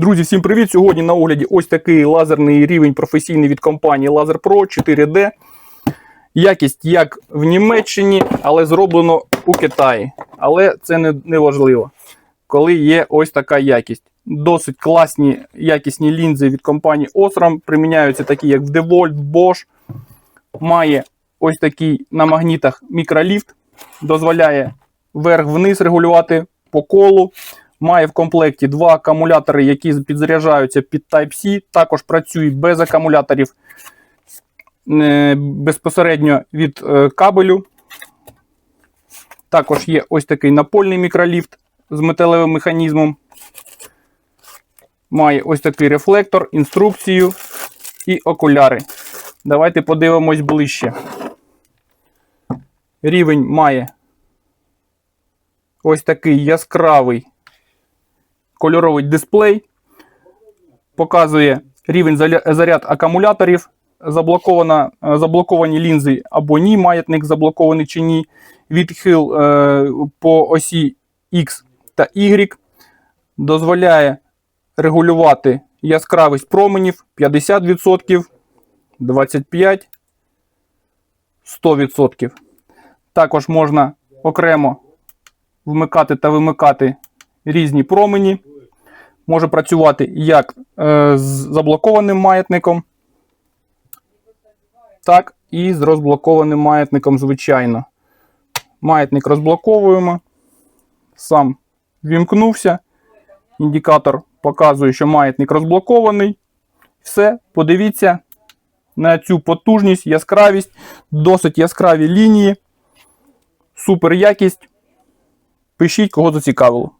Друзі, всім привіт! Сьогодні на огляді ось такий лазерний рівень професійний від компанії Laser Pro 4D. Якість як в Німеччині, але зроблено у Китаї. Але це не, не важливо, коли є ось така якість. Досить класні якісні лінзи від компанії Osram. Приміняються такі, як в DeWalt, Bosch. Має ось такий на магнітах мікроліфт, дозволяє вверх-вниз регулювати по колу. Має в комплекті два акумулятори, які підзаряджаються під Type-C. Також працюють без акумуляторів е, безпосередньо від е, кабелю. Також є ось такий напольний мікроліфт з металевим механізмом. Має ось такий рефлектор, інструкцію і окуляри. Давайте подивимось ближче. Рівень має ось такий яскравий кольоровий дисплей. Показує рівень заряд акумуляторів. Заблокована, е, заблоковані лінзи або ні, маятник заблокований чи ні. Відхил е, по осі X та Y. Дозволяє регулювати яскравість променів 50%, 25%, 100%. Також можна окремо вмикати та вимикати різні промені. Може працювати як е, з заблокованим маятником, так і з розблокованим маятником, звичайно. Маятник розблоковуємо. Сам вімкнувся. Індикатор показує, що маятник розблокований. Все, подивіться на цю потужність, яскравість, досить яскраві лінії, супер якість. Пишіть, кого зацікавило.